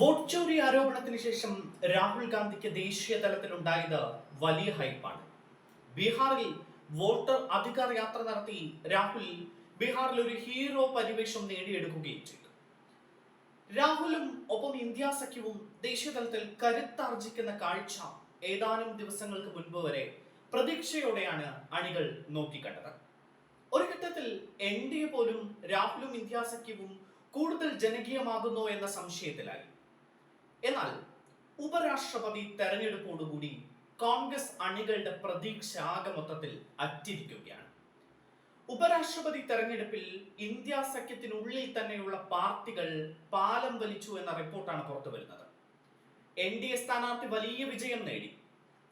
Vote ചോറി ആരോപണത്തിന് ശേഷം രാഹുൽ ഗാന്ധിക്ക് ദേശീയ തലത്തിൽ തലത്തിലുണ്ടായത് വലിയ ഹൈപ്പാണ്. ബീഹാറിൽ വോട്ടർ അധികാര യാത്ര നടത്തി രാഹുൽ ബീഹാറിൽ ഒരു ഹീറോ പരിവേഷം നേടിയെടുക്കുകയും ചെയ്തു. രാഹുലും ഒപ്പം ഇന്ത്യ സഖ്യവും ദേശീയ തലത്തിൽ കരുത്താർജിക്കുന്ന കാഴ്ച ഏതാനും ദിവസങ്ങൾക്ക് മുൻപ് വരെ പ്രതീക്ഷയോടെയാണ് അണികൾ നോക്കിക്കണ്ടത്. ഒരു ഘട്ടത്തിൽ എൻ ഡി എ പോലും രാഹുലും ഇന്ത്യ സഖ്യവും കൂടുതൽ ജനകീയമാകുന്നു എന്ന സംശയത്തിലായി. എന്നാൽ ഉപരാഷ്ട്രപതി തെരഞ്ഞെടുപ്പോടുകൂടി കോൺഗ്രസ് അണികളുടെ പ്രതീക്ഷ ആകെ മൊത്തത്തിൽ അറ്റിരിക്കുകയാണ്. ഉപരാഷ്ട്രപതി തെരഞ്ഞെടുപ്പിൽ ഇന്ത്യ സഖ്യത്തിനുള്ളിൽ തന്നെയുള്ള പാർട്ടികൾ പാലം വലിച്ചു എന്ന റിപ്പോർട്ടാണ് പുറത്തു വരുന്നത്. എൻ ഡി എ സ്ഥാനാർത്ഥി വലിയ വിജയം നേടി.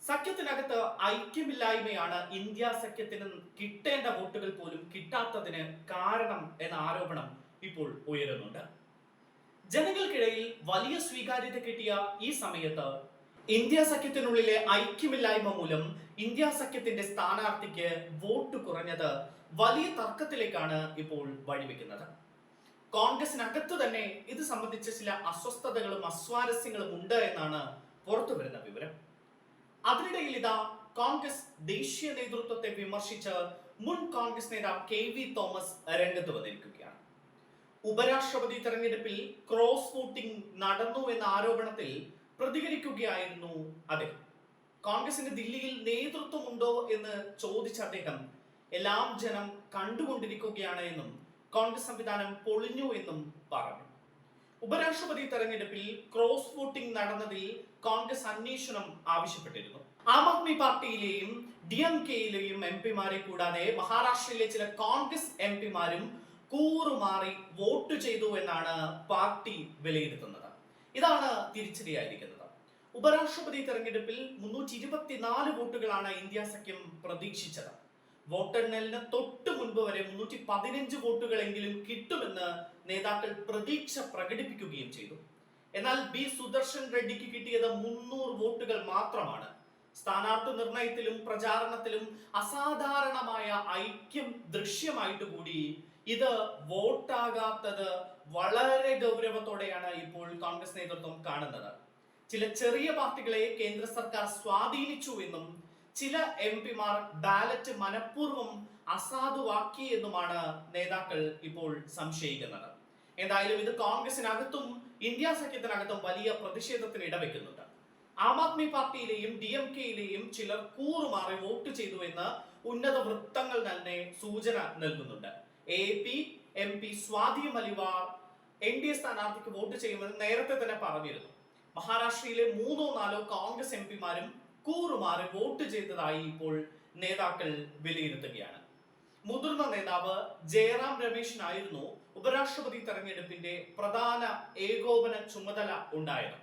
സഖ്യത്തിനകത്ത് ഐക്യമില്ലായ്മയാണ് ഇന്ത്യ സഖ്യത്തിന് കിട്ടേണ്ട വോട്ടുകൾ പോലും കിട്ടാത്തതിന് കാരണം എന്ന ആരോപണം ഇപ്പോൾ ഉയരുന്നുണ്ട്. ജനങ്ങൾക്കിടയിൽ വലിയ സ്വീകാര്യത കിട്ടിയ ഈ സമയത്ത് ഇന്ത്യ സഖ്യത്തിനുള്ളിലെ ഐക്യമില്ലായ്മ മൂലം ഇന്ത്യ സഖ്യത്തിന്റെ സ്ഥാനാർത്ഥിക്ക് വോട്ട് കുറഞ്ഞത് വലിയ തർക്കത്തിലേക്കാണ് ഇപ്പോൾ വഴിവെക്കുന്നത്. കോൺഗ്രസിനകത്ത് തന്നെ ഇത് സംബന്ധിച്ച ചില അസ്വസ്ഥതകളും അസ്വാരസ്യങ്ങളും ഉണ്ട് എന്നാണ് പുറത്തു വരുന്ന വിവരം. അതിനിടയിൽ ഇതാ കോൺഗ്രസ് ദേശീയ നേതൃത്വത്തെ വിമർശിച്ച് മുൻ കോൺഗ്രസ് നേതാവ് കെ വി തോമസ് രംഗത്ത് വന്നിരിക്കുകയാണ്. ഉപരാഷ്ട്രപതി തെരഞ്ഞെടുപ്പിൽ ക്രോസ് വോട്ടിംഗ് നടന്നു എന്ന ആരോപണത്തിൽ പ്രതികരിക്കുകയായിരുന്നു അദ്ദേഹം. കോൺഗ്രസിന്റെ ദില്ലിയിൽ നേതൃത്വമുണ്ടോ എന്ന് ചോദിച്ച അദ്ദേഹം എല്ലാം ജനം കണ്ടുകൊണ്ടിരിക്കുകയാണ് എന്നും കോൺഗ്രസ് സംവിധാനം പൊളിഞ്ഞു എന്നും പറഞ്ഞു. ഉപരാഷ്ട്രപതി തെരഞ്ഞെടുപ്പിൽ ക്രോസ് വോട്ടിംഗ് നടന്നതിൽ കോൺഗ്രസ് അന്വേഷണം ആവശ്യപ്പെട്ടിരുന്നു. ആം ആദ്മി പാർട്ടിയിലെയും ഡി എം കെയിലെയും എം പിമാരെ കൂടാതെ മഹാരാഷ്ട്രയിലെ ചില കോൺഗ്രസ് എം പിമാരും കൂറുമാറി വോട്ട് ചെയ്തു എന്നാണ് പാർട്ടി വിലയിരുത്തുന്നത്. ഇതാണ് തിരിച്ചടിയായിരിക്കുന്നത്. ഉപരാഷ്ട്രപതി തെരഞ്ഞെടുപ്പിൽ മുന്നൂറ്റി ഇരുപത്തിനാല് വോട്ടുകളാണ് ഇന്ത്യ സഖ്യം പ്രതീക്ഷിച്ചത്. വോട്ടെണ്ണലിന് തൊട്ട് മുൻപ് വരെ മുന്നൂറ്റി പതിനഞ്ച് വോട്ടുകളെങ്കിലും കിട്ടുമെന്ന് നേതാക്കൾ പ്രതീക്ഷ പ്രകടിപ്പിക്കുകയും ചെയ്തു. എന്നാൽ ബി സുദർശൻ റെഡ്ഡിക്ക് കിട്ടിയത് മുന്നൂറ് വോട്ടുകൾ മാത്രമാണ്. സ്ഥാനാർത്ഥി നിർണയത്തിലും പ്രചാരണത്തിലും അസാധാരണമായ ഐക്യം ദൃശ്യമായിട്ട് കൂടി ഇത് വോട്ടാകാത്തത് വളരെ ഗൗരവത്തോടെയാണ് ഇപ്പോൾ കോൺഗ്രസ് നേതൃത്വം കാണുന്നത്. ചില ചെറിയ പാർട്ടികളെ കേന്ദ്ര സർക്കാർ സ്വാധീനിച്ചു എന്നും ചില എം പിമാർ ബാലറ്റ് മനഃപൂർവം അസാധുവാക്കി എന്നുമാണ് നേതാക്കൾ ഇപ്പോൾ സംശയിക്കുന്നത്. എന്തായാലും ഇത് കോൺഗ്രസിനകത്തും ഇന്ത്യ സഖ്യത്തിനകത്തും വലിയ പ്രതിഷേധത്തിന് ഇടവെക്കുന്നുണ്ട്. ആം ആദ്മി പാർട്ടിയിലെയും ഡി എം കെയിലെയും ചിലർ കൂറുമാറി വോട്ട് ചെയ്തു എന്ന് ഉന്നത വൃത്തങ്ങൾ തന്നെ സൂചന നൽകുന്നുണ്ട്. A P M P Swati N D A സ്ഥാനാർത്ഥിക്ക് വോട്ട് ചെയ്യുമെന്ന് നേരത്തെ തന്നെ പറഞ്ഞിരുന്നു. മഹാരാഷ്ട്രയിലെ മൂന്നോ നാലോ കോൺഗ്രസ് എം പിമാരും കൂറുമാറി വോട്ട് ചെയ്തതായി ഇപ്പോൾ നേതാക്കൾ വിലയിരുത്തുകയാണ്. മുതിർന്ന നേതാവ് ജയറാം രമേശിനായിരുന്നു ഉപരാഷ്ട്രപതി തെരഞ്ഞെടുപ്പിന്റെ പ്രധാന ഏകോപന ചുമതല ഉണ്ടായത്.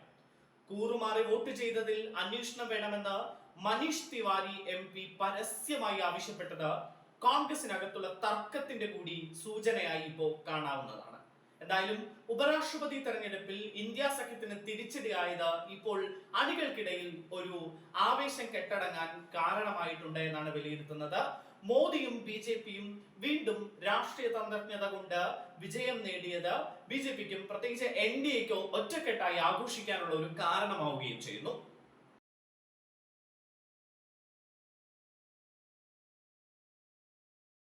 കൂറുമാറി വോട്ട് ചെയ്തതിൽ അന്വേഷണം വേണമെന്ന് മനീഷ് തിവാരി എം പി പരസ്യമായി ആവശ്യപ്പെട്ടത് കോൺഗ്രസിനകത്തുള്ള തർക്കത്തിന്റെ കൂടി സൂചനയായി ഇപ്പോൾ കാണാവുന്നതാണ്. എന്തായാലും ഉപരാഷ്ട്രപതി തെരഞ്ഞെടുപ്പിൽ ഇന്ത്യ സഖ്യത്തിന് തിരിച്ചടിയായത് ഇപ്പോൾ അണികൾക്കിടയിൽ ഒരു ആവേശം കെട്ടടങ്ങാൻ കാരണമായിട്ടുണ്ട് എന്നാണ് വിലയിരുത്തുന്നത്. മോദിയും ബി ജെ പിയും വീണ്ടും രാഷ്ട്രീയ തന്ത്രജ്ഞത കൊണ്ട് വിജയം നേടിയത് ബി ജെ പിക്കും പ്രത്യേകിച്ച് എൻ ഡി എക്കോ ഒറ്റക്കെട്ടായി ആഘോഷിക്കാനുള്ള ഒരു കാരണമാവുകയും ചെയ്യുന്നു.